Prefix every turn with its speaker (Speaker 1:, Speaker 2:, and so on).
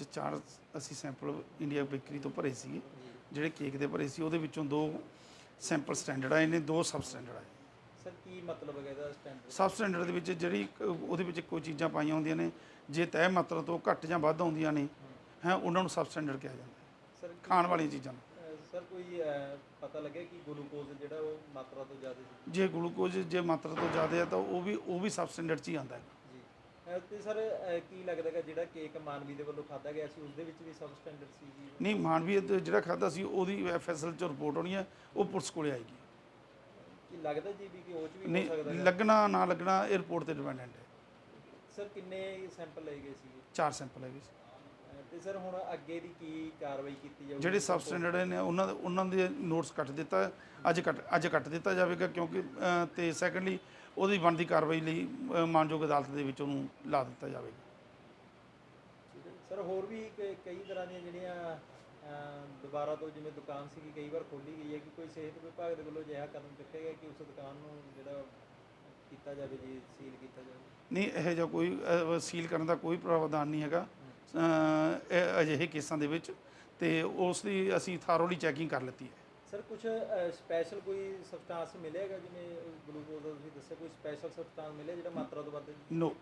Speaker 1: ਵਿੱਚ ਚਾਰ ਅਸੀਂ ਸੈਂਪਲ ਇੰਡੀਆ ਬੇਕਰੀ ਤੋਂ ਭਰੇ ਸੀਗੇ ਜਿਹੜੇ ਕੇਕ ਦੇ ਭਰੇ ਸੀ ਉਹਦੇ ਵਿੱਚੋਂ ਦੋ ਸੈਂਪਲ ਸਟੈਂਡਰਡ ਆਏ ਨੇ ਦੋ ਸਬ ਸਟੈਂਡਰਡ ਆਏ।
Speaker 2: ਸਰ ਕੀ ਮਤਲਬ ਹੈਗਾ ਇਹਦਾ ਸਟੈਂਡਰਡ?
Speaker 1: ਸਬ ਸਟੈਂਡਰਡ ਦੇ ਵਿੱਚ ਜਿਹੜੀ ਉਹਦੇ ਵਿੱਚ ਕੋਈ ਚੀਜ਼ਾਂ ਪਾਈਆਂ ਹੁੰਦੀਆਂ ਨੇ ਜੇ ਤੈਅ ਮਾਤਰਾ ਤੋਂ ਘੱਟ ਜਾਂ ਵੱਧ ਆਉਂਦੀਆਂ ਨੇ ਹੈ ਉਹਨਾਂ ਨੂੰ ਸਬ ਸਟੈਂਡਰਡ ਕਿਹਾ ਜਾਂਦਾ ਹੈ।
Speaker 2: ਸਰ
Speaker 1: ਖਾਣ ਵਾਲੀਆਂ ਚੀਜ਼ਾਂ
Speaker 2: ਸਰ ਕੋਈ ਪਤਾ ਲੱਗਿਆ ਕਿ ਗਲੂਕੋਜ਼ ਜਿਹੜਾ ਉਹ ਮਾਤਰਾ ਤੋਂ ਜ਼ਿਆਦਾ
Speaker 1: ਜੇ ਗਲੂਕੋਜ਼ ਜੇ ਮਾਤਰਾ ਤੋਂ ਜ਼ਿਆਦਾ ਹੈ ਤਾਂ ਉਹ ਵੀ ਉਹ ਵੀ ਸਬ ਸਟੈਂਡਰਡ 'ਚ ਹੀ ਆਉਂਦਾ ਹੈ।
Speaker 2: ਤੇ ਸਰ ਅਹ, ਕੀ ਲੱਗਦਾ ਹੈਗਾ ਜਿਹੜਾ ਕੇਕ ਮਾਨਵੀ ਦੇ ਵੱਲੋਂ ਖਾਦਾ ਗਿਆ ਸੀ ਉਸ ਦੇ ਵਿੱਚ ਵੀ ਸਬ ਸਟੈਂਡਰਡ ਸੀ ਜੀ?
Speaker 1: ਨਹੀਂ ਮਾਨਵੀ ਤੇ ਜਿਹੜਾ ਖਾਦਾ ਸੀ ਉਹਦੀ ਐਫਐਸਐਲ 'ਚ ਰਿਪੋਰਟ ਹੋਣੀ ਹੈ ਉਹ ਪੁਲਿਸ ਕੋਲੇ ਆਏਗੀ।
Speaker 2: ਕੀ ਲੱਗਦਾ ਜੀ ਵੀ ਕਿ ਉਹ ਚ ਵੀ ਹੋ
Speaker 1: ਨਹੀਂ
Speaker 2: ਸਕਦਾ ਹੈਗਾ?
Speaker 1: ਲੱਗਣਾ ਨਾ ਲੱਗਣਾ ਇਹ ਰਿਪੋਰਟ ਤੇ ਡਿਪੈਂਡੈਂਟ ਹੈ।
Speaker 2: ਸਰ ਕਿੰਨੇ ਸੈਂਪਲ ਲਏ ਗਏ ਸੀ
Speaker 1: ਚਾਰ ਸੈਂਪਲ ਹੈਗੇ ਸੀ।
Speaker 2: ਤੇ ਸਰ ਹੁਣ ਅੱਗੇ ਦੀ ਕੀ ਕਾਰਵਾਈ ਕੀਤੀ ਜਾਊਗੀ?
Speaker 1: ਜਿਹੜੇ ਸਬ ਸਟੈਂਡਰਡ ਨੇ ਉਹਨਾਂ ਦੇ ਉਹਨਾਂ ਦੇ ਨੋਟਸ ਕੱਟ ਦਿੱਤਾ ਹੈ। ਅੱਜ ਕੱਟ ਅੱਜ ਕੱਟ ਦਿੱਤਾ ਜਾਵੇਗਾ ਕਿਉਂਕਿ ਅ, ਤੇ ਸੈਕੰਡਲੀ ਉਹਦੀ ਬਣਦੀ ਕਾਰਵਾਈ ਲਈ ਮਾਨਯੋਗ ਅਦਾਲਤ ਦੇ ਵਿੱਚ ਉਹਨੂੰ ਲਾ ਦਿੱਤਾ ਜਾਵੇਗਾ।
Speaker 2: ਸਰ ਹੋਰ ਵੀ ਕਈ ਤਰ੍ਹਾਂ ਦੀਆਂ ਜਿਹੜੀਆਂ ਦੁਬਾਰਾ ਤੋਂ ਜਿਵੇਂ ਦੁਕਾਨ ਸੀਗੀ ਕਈ ਵਾਰ ਖੋਲੀ ਗਈ ਹੈ ਕਿ ਕੋਈ ਸਿਹਤ ਵਿਭਾਗ ਦੇ ਵੱਲੋਂ ਅਜਿਹਾ ਕਦਮ ਚੁੱਕਿਆ ਗਿਆ ਕਿ ਉਸ ਦੁਕਾਨ ਨੂੰ ਜਿਹੜਾ ਕੀਤਾ ਜਾਵੇ ਜੀ ਸੀਲ ਕੀਤਾ ਜਾਵੇ?
Speaker 1: ਨਹੀਂ ਇਹ ਜਿਹਾ ਕੋਈ ਸੀਲ ਕਰਨ ਦਾ ਕੋਈ ਪ੍ਰਾਵਧਾਨ ਨਹੀਂ ਹੈਗਾ। ਅਜਿਹੇ ਕੇਸਾਂ ਦੇ ਵਿੱਚ ਤੇ ਉਸ ਦੀ ਅਸੀਂ ਥਾਰੋਲੀ ਚੈਕਿੰਗ ਕਰ ਲਿੱਤੀ ਹੈ।
Speaker 2: ਸਰ ਕੁਝ ਸਪੈਸ਼ਲ ਕੋਈ ਸਬਸਟੈਂਸ ਮਿਲੇਗਾ ਜਿਵੇਂ ਗਲੂਕੋਜ਼ ਦੱਸਿਆ ਕੋਈ ਸਪੈਸ਼ਲ ਸਬਸਟੈਂਸ ਮਿਲਿਆ ਜਿਹੜਾ ਮਾਤਰਾ ਤੋਂ ਵੱਧ
Speaker 1: ਨੋ